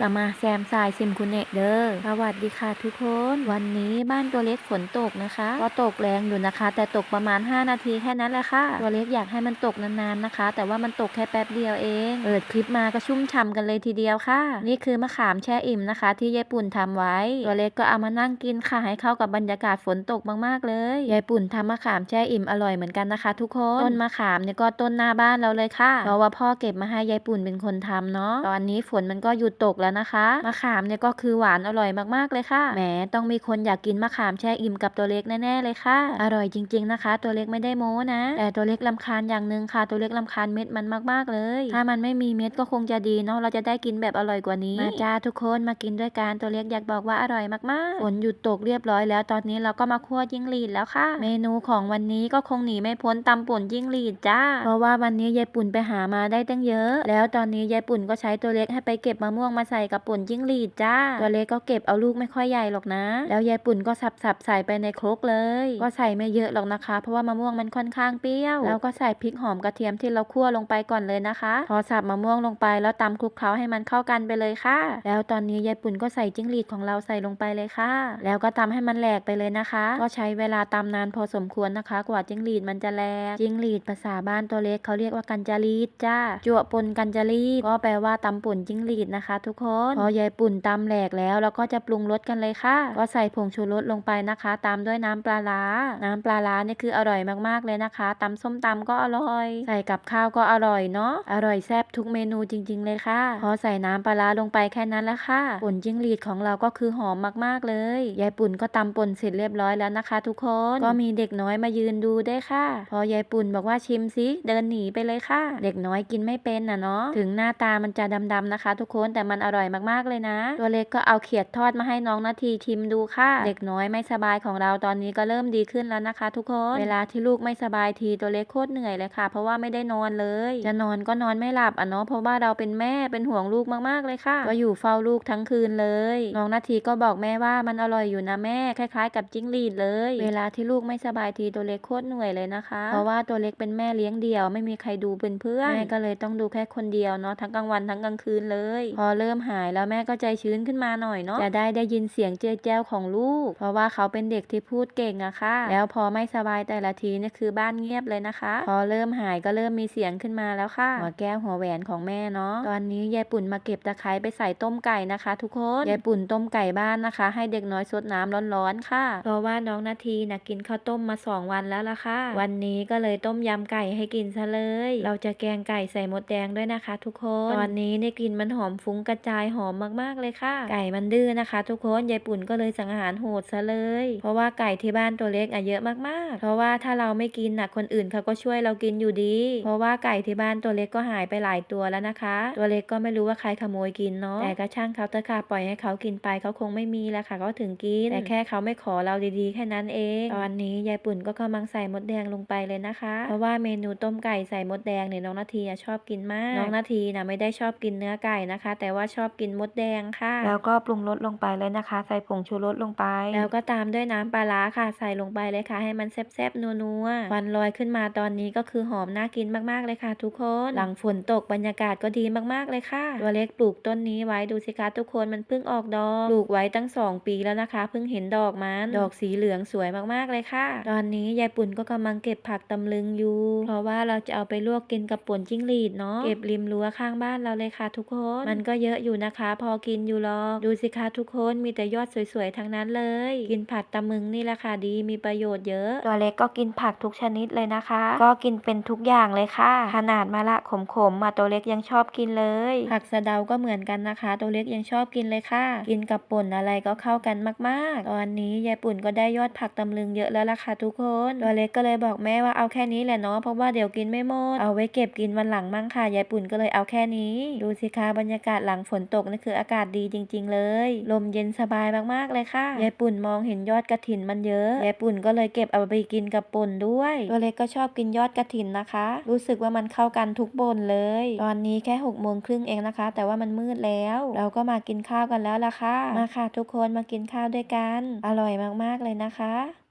สมาแซมสายซิมคุณเนเดอร์สวัสดีค่ะทุกคน วันนี้บ้านตัวเล็กฝนตกนะคะ ก็ตกแรงอยู่นะคะ แต่ตกประมาณ 5 นาทีแค่นั้นแหละค่ะ ตัวเล็กอยากให้มันตกนานๆนะคะ แต่ว่ามันตกแค่แป๊บเดียวเองเปิดคลิปมาก็ชุ่มฉ่ำกันเลยทีเดียวค่ะ นี่คือมะขามแช่อิ่มนะคะ ที่ยายปุ่นทำไว้ ตัวเล็กก็เอามานั่งกินค่ะให้เข้ากับบรรยากาศฝนตกมากๆเลยยายปุ่นทำมะขามแช่อิ่มอร่อยเหมือนกันนะคะ ทุกคนต้นมะขามเนี่ยก็ต้นหน้าบ้านเราเลยค่ะเพราะว่าพ่อเก็บมาให้ยายปุ่นเป็นคนทำเนาะตอนนี้ฝนมันก็หยุดตกแล้วนะคะ มะขามเนี่ยก็คือหวานอร่อยมากๆเลยค่ะ แหมต้องมีคนอยากกินมะขามแช่อิ่มกับตัวเล็กแน่ๆเลยค่ะ อร่อยจริงๆนะคะ ตัวเล็กไม่ได้โม้นะ แต่ตัวเล็กลำคาญอย่างหนึ่งค่ะ ตัวเล็กลำคาญเม็ดมันมากๆเลย ถ้ามันไม่มีเม็ดก็คงจะดีเนาะ เราจะได้กินแบบอร่อยกว่านี้ มาจ้าทุกคนมากินด้วยกัน ตัวเล็กอยากบอกว่าอร่อยมากๆ ฝนหยุดตกเรียบร้อยแล้ว ตอนนี้เราก็มาคั่วจิ้งหรีดแล้วค่ะ เมนูของวันนี้ก็คงหนีไม่พ้นตำป่นจิ้งหรีดจ้า เพราะว่าวันนี้ยายปุ่นไปหามาได้ตั้งเยอะ แล้วตอนนี้ยายปุ่นก็ใช้ตัวเล็กให้ไปเก็บมะม่วงมาส่กับป่นจิ้งหรีดจ้า ตัวเล็กก็เก็บเอาลูกไม่ค่อยใหญ่หรอกนะ แล้วยายปุ่นก็สับสับๆใส่ไปในครกเลย ก็ใส่ไม่เยอะหรอกนะคะ เพราะว่ามะม่วงมันค่อนข้างเปรี้ยว แล้วก็ใส่พริกหอมกระเทียมที่เราคั่วลงไปก่อนเลยนะคะ พอสับมะม่วงลงไปแล้วตำคลุกเคล้าให้มันเข้ากันไปเลยค่ะ แล้วตอนนี้ยายปุ่นก็ใส่จิ้งหรีดของเราใส่ลงไปเลยค่ะ แล้วก็ตำให้มันแหลกไปเลยนะคะ ก็ใช้เวลาตำนานพอสมควรนะคะ กว่าจิ้งหรีดมันจะแหลกจิ้งหรีดภาษาบ้านตัวเล็กเขาเรียกว่ากันจารีดจ้าจั่วปนกันจารีดก็แปลว่าตำป่นจิ้งหรีดนะคะ ทุกคนพอยายปุ่นตำแหลกแล้วเราก็จะปรุงรสกันเลยค่ะ ก็ใส่ผงชูรสลงไปนะคะ ตามด้วยน้ำปลาร้า น้ำปลาร้านี่คืออร่อยมากๆเลยนะคะตำส้มตำก็อร่อย ใส่กับข้าวก็อร่อยเนาะ อร่อยแซ่บทุกเมนูจริง ๆ เลยค่ะ พอใส่น้ำปลาร้าลงไปแค่นั้นแล้วค่ะ ป่นจิ้งหรีดของเราก็คือหอมมากๆเลย ยายปุ่นก็ตำป่นเสร็จเรียบร้อยแล้วนะคะ ทุกคน ก็มีเด็กน้อยมายืนดูได้ค่ะ พอยายปุ่นบอกว่าชิมสิเดินหนีไปเลยค่ะ เด็กน้อยกินไม่เป็นนะเนาะ ถึงหน้าตามันจะดำๆนะคะ ทุกคนแต่มันอร่อยมากๆเลยนะ ตัวเล็กก็เอาเขียดทอดมาให้น้องนาทีชิมดูค่ะ เด็กน้อยไม่สบายของเราตอนนี้ก็เริ่มดีขึ้นแล้วนะคะ ทุกคนเวลาที่ลูกไม่สบายทีตัวเล็กโคตรเหนื่อยเลยค่ะ เพราะว่าไม่ได้นอนเลย จะนอนก็นอนไม่หลับอะเนาะเพราะว่าเราเป็นแม่เป็นห่วงลูกมากๆเลยค่ะก็อยู่เฝ้าลูกทั้งคืนเลยน้องนาทีก็บอกแม่ว่ามันอร่อยอยู่นะแม่คล้าย ๆ กับจิ้งหรีดเลย เวลาที่ลูกไม่สบายทีตัวเล็กโคตรเหนื่อยเลยนะคะ เพราะว่าตัวเล็กเป็นแม่เลี้ยงเดี่ยวไม่มีใครดูเป็นเพื่อนแม่ก็เลยต้องดูแค่คนเดียวเนาะทั้งกลางวันทั้งกลางคืนเลย พอเริ่มหายแล้วแม่ก็ใจชื้นขึ้นมาหน่อยเนาะจะได้ได้ยินเสียงเจ้ยแจ้วของลูก เพราะว่าเขาเป็นเด็กที่พูดเก่งอะค่ะ แล้วพอไม่สบายแต่ละทีเนี่ยคือบ้านเงียบเลยนะคะ พอเริ่มหายก็เริ่มมีเสียงขึ้นมาแล้วค่ะ หัวแก้วหัวแหวนของแม่เนาะตอนนี้ยายปุ่นมาเก็บตะไคร้ไปใส่ต้มไก่นะคะ ทุกคนยายปุ่นต้มไก่บ้านนะคะ ให้เด็กน้อยซดน้ำร้อนๆค่ะ เพราะว่าน้องนาทีนะกินข้าวต้มมาสองวันแล้วล่ะค่ะ วันนี้ก็เลยต้มยำไก่ให้กินซะเลย เราจะแกงไก่ใส่มดแดงด้วยนะคะ ทุกคน ตอนนี้เนี่ยกลินมันหอมฟุ้งกระจายายหอมมากๆเลยค่ะ ไก่มันดื้อนะคะ ทุกคนยายปุ่นก็เลยสั่งอาหารโหดซะเลย เพราะว่าไก่ที่บ้านตัวเล็กอะเยอะมากๆ เพราะว่าถ้าเราไม่กินน่ะคนอื่นเขาก็ช่วยเรากินอยู่ดี เพราะว่าไก่ที่บ้านตัวเล็กก็หายไปหลายตัวแล้วนะคะ ตัวเล็กก็ไม่รู้ว่าใครขโมยกินเนาะแต่ก็ช่างเขาเถอะค่ะปล่อยให้เขากินไปเขาคงไม่มีแล้วค่ะเขาถึงกินแต่แค่เขาไม่ขอเราดีๆ แค่นั้นเอง ตอนนี้ยายปุ่นก็กำลังใส่มดแดงลงไปเลยนะคะ เพราะว่าเมนูต้มไก่ใส่มดแดงเนี่ยน้องนาทีชอบกินมาก น้องนาทีนะไม่ได้ชอบกินเนื้อไก่นะคะ แต่ว่าชอบกินมดแดงค่ะ แล้วก็ปรุงรสลงไปเลยนะคะ ใส่ผงชูรสลงไป แล้วก็ตามด้วยน้ำปลาร้าค่ะ ใส่ลงไปเลยค่ะ ให้มันแซ่บๆนัวๆควันลอยขึ้นมาตอนนี้ก็คือหอมน่ากินมากๆเลยค่ะ ทุกคน หลังฝนตกบรรยากาศก็ดีมากๆเลยค่ะตัวเล็กปลูกต้นนี้ไว้ดูสิคะทุกคนมันเพิ่งออกดอกปลูกไว้ตั้งสองปีแล้วนะคะ เพิ่งเห็นดอกมันดอกสีเหลืองสวยมากๆเลยค่ะ ตอนนี้ยายปุ่นก็กำลังเก็บผักตำลึงอยู่ เพราะว่าเราจะเอาไปลวกกินกับป่นจิ้งหรีดเนาะเก็บริมรั้วข้างบ้านเราเลยค่ะ ทุกคน มันก็เยอะอยู่นะคะ พอกินอยู่หรอก ดูสิคะทุกคนมีแต่ยอดสวยๆทั้งนั้นเลย กินผัดตำมึงนี่แหละค่ะดีมีประโยชน์เยอะ ตัวเล็กก็กินผักทุกชนิดเลยนะคะ ก็กินเป็นทุกอย่างเลยค่ะ ขนาดมะละขมๆมาตัวเล็กยังชอบกินเลย ผักสะเดาก็เหมือนกันนะคะ ตัวเล็กยังชอบกินเลยค่ะ กินกับป่นอะไรก็เข้ากันมากๆ ตอนนี้ยายปุ่นก็ได้ยอดผักตำลึงเยอะแล้วล่ะค่ะทุกคน ตัวเล็กก็เลยบอกแม่ว่าเอาแค่นี้แหละเนาะเพราะว่าเดี๋ยวกินไม่หมด เอาไว้เก็บกินวันหลังมั่งค่ะยายปุ่นก็เลยเอาแค่นี้ ดูสิคะบรรยากาศหลังฝนนตกนี่คืออากาศดีจริง ๆ เลย ลมเย็นสบายมากๆเลยค่ะยายปุ่นมองเห็นยอดกระถินมันเยอะยายปุ่นก็เลยเก็บเอาไปกินกับป่นด้วยตัวเล็กก็ชอบกินยอดกระถินนะคะ รู้สึกว่ามันเข้ากันทุกป่นเลย ตอนนี้แค่หกโมงครึ่งเองนะคะ แต่ว่ามันมืดแล้ว เราก็มากินข้าวกันแล้วล่ะค่ะมาค่ะ ทุกคนมากินข้าวด้วยกัน อร่อยมากๆเลยนะคะ